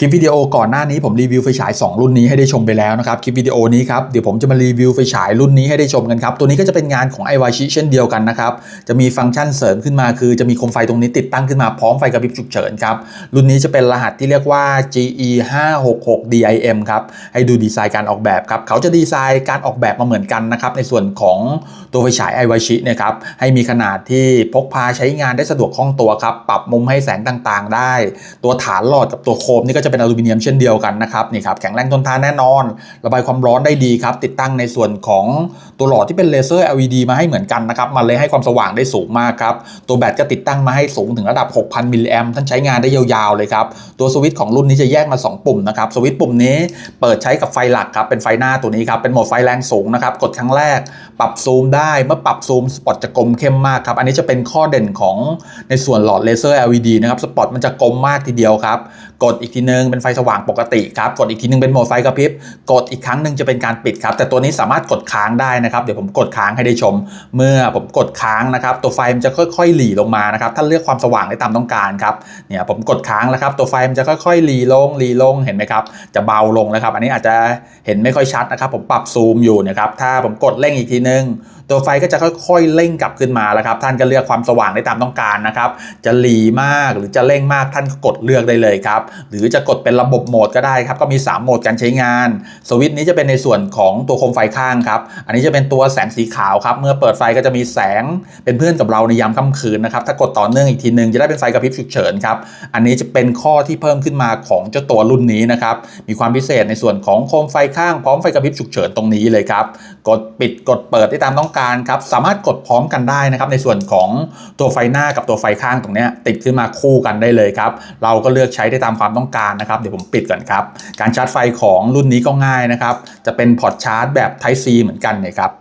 คลิปวิดีโอก่อนหน้านี้ผมรีวิวไฟฉาย 2 รุ่นนี้ให้ได้ชมไปแล้วนะครับ คลิปวิดีโอนี้ครับเดี๋ยวผมจะมารีวิวไฟฉายรุ่นนี้ให้ได้ชมกันครับ ตัวนี้ก็จะเป็นงานของ i w a c h i เช่นเดียวกันนะครับ จะมีฟังก์ชันเสริมขึ้นมาคือจะมีโคมไฟตรงนี้ติดตั้งขึ้นมาพร้อมไฟกระพริบฉุกเฉินครับ รุ่นนี้จะเป็นรหัสที่เรียกว่า GE 5 6 6 DIM ครับ ให้ดูดีไซน์การออกแบบครับ เขาจะดีไซน์การออกแบบมาเหมือนกันนะครับในส่วนของตัวไฟฉาย i w a c h i เนี่ยครับให้มีขนาดที่พกพาใช้งานได้สะดวกคล่องตัวครับปรับมุมให้แสงต่างๆ ได้ ตัวฐานหลอดกับตัวโคมนี่ก็จะเป็นอลูมิเนียมเช่นเดียวกันนะครับนี่ครับแข็งแรงทนทานแน่นอน ระบายความร้อนได้ดีครับ ติดตั้งในส่วนของตัวหลอดที่เป็นเลเซอร์ LED มาให้เหมือนกันนะครับมันเลยให้ความสว่างได้สูงมากครับ ตัวแบตก็ติดตั้งมาให้สูงถึงระดับ 6,000 มิลลิแอมท่านใช้งานได้ยาวๆเลยครับ ตัวสวิตช์ของรุ่นนี้จะแยกมา 2 ปุ่มนะครับ สวิตช์ปุ่มนี้เปิดใช้กับไฟหลักครับ เป็นไฟหน้าตัวนี้ครับ เป็นโหมดไฟแรงสูงนะครับ กดครั้งแรก ปรับซูมได้ เมื่อปรับซูมสปอตจะกลมเข้มมากครับ อันนี้จะเป็นข้อเด่นของในส่วนหลอดเลเซอร์ LED นะครับ สปอตมันจะกลมมากทีเดียวครับ กดอีกทีนึงึงเป็นไฟสว่างปกติครับกดอีกทีนึงเป็นโหมดไฟกระพริบกดอีกครั้งหนึ่งจะเป็นการปิดครับ แต่ตัวนี้สามารถกดค้างได้นะครับ เดี๋ยวผมกดค้างให้ได้ชม เมื่อผมกดค้างนะครับ ตัวไฟมันจะค่อยๆหลีลงมานะครับถ้าเลือกความสว่างได้ตามต้องการครับเนี่ยผมกดค้างแล้วครับ ตัวไฟมันจะค่อยๆหลีลงหลีลงเห็นไหมครับ จะเบาลงแล้วครับ อันนี้อาจจะเห็นไม่ค่อยชัดนะครับ ผมปรับซูมอยู่นะครับถ้าผมกดเร่งอีกทีนึงตัวไฟก็จะค่อยๆเร่งกลับขึ้นมาแล้วครับ ท่านก็เลือกความสว่างได้ตามต้องการนะครับ จะหลีมากหรือจะเร่งมากท่านก็กดเลือกได้เลยครับ หรือจะกดเป็นระบบโหมดก็ได้ครับก็มี 3 โหมดการใช้งาน สวิตช์นี้จะเป็นในส่วนของตัวโคมไฟข้างครับอันนี้จะเป็นตัวแสงสีขาวครับเมื่อเปิดไฟก็จะมีแสงเป็นเพื่อนกับเราในยามค่ำคืนนะครับถ้ากดต่อเนื่องอีกทีนึงจะได้เป็นไฟกระพริบฉุกเฉินครับอันนี้จะเป็นข้อที่เพิ่มขึ้นมาของเจ้าตัวรุ่นนี้นะครับมีความพิเศษในส่วนของโคมไฟข้างพร้อมไฟกระพริบฉุกเฉินตรงนี้เลยครับกดปิดกดเปิดได้ตามต้องการครับสามารถกดพร้อมกันได้นะครับในส่วนของตัวไฟหน้ากับตัวไฟข้างตรงนี้ติดขึ้นมาคู่กันได้เลยครับเราก็เลือกใช้ได้ตามความต้องการนะครับเดี๋ยวผมปิดก่อนครับ การชาร์จไฟของรุ่นนี้ก็ง่ายนะครับ จะเป็นพอร์ตชาร์จแบบ Type C เหมือนกันเนี่ยครับ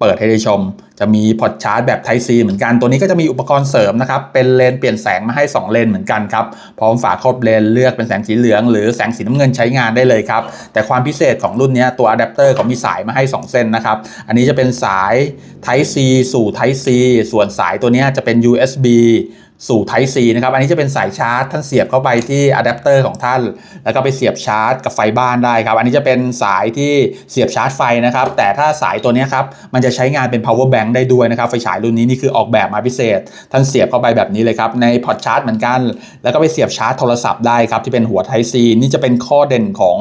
เปิดให้ได้ชม จะมีพอร์ตชาร์จแบบ Type C เหมือนกัน ตัวนี้ก็จะมีอุปกรณ์เสริมนะครับ เป็นเลนเปลี่ยนแสงมาให้ 2 เลนเหมือนกันครับ พร้อมฝาครอบเลนเลือกเป็นแสงสีเหลือง หรือแสงสีน้ำเงินใช้งานได้เลยครับ แต่ความพิเศษของรุ่นนี้ตัวอะแดปเตอร์เขามีสายมาให้ 2 เส้นนะครับ อันนี้จะเป็นสาย Type C สู่ Type C ส่วนสายตัวนี้จะเป็น USB สู่ Type C นะครับ อันนี้จะเป็นสายชาร์จท่านเสียบเข้าไปที่อะแดปเตอร์ของท่าน แล้วก็ไปเสียบชาร์จกับไฟบ้านได้ครับ อันนี้จะเป็นสายที่เสียบชาร์จไฟนะครับ แต่ถ้าสายตัวนี้ครับ มันจะใช้งานเป็น power bank ได้ด้วยนะครับ ไฟฉายรุ่นนี้นี่คือออกแบบมาพิเศษ ท่านเสียบเข้าไปแบบนี้เลยครับ ในพอร์ตชาร์จเหมือนกัน แล้วก็ไปเสียบชาร์จโทรศัพท์ได้ครับ ที่เป็นหัว Type C นี่จะเป็นข้อเด่นของ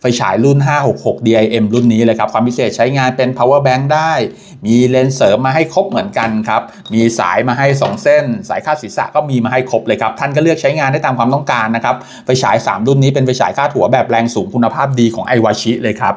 ไฟฉายรุ่น 566 DIM รุ่นนี้เลยครับ ความพิเศษใช้งานเป็น power bank ได้ มีเลนส์เสริมมาให้ครบเหมือนกันครับ มีสายมาให้ 2 เส้น สายคาดศีษะก็มีมาให้ครบเลยครับ ท่านก็เลือกใช้งานได้ตามความต้องการนะครับ ไฟฉาย 3 รุ่นนี้เป็นไฟฉายคาดหัวแบบแรงสูงคุณภาพดีของไอวาชิเลยครับ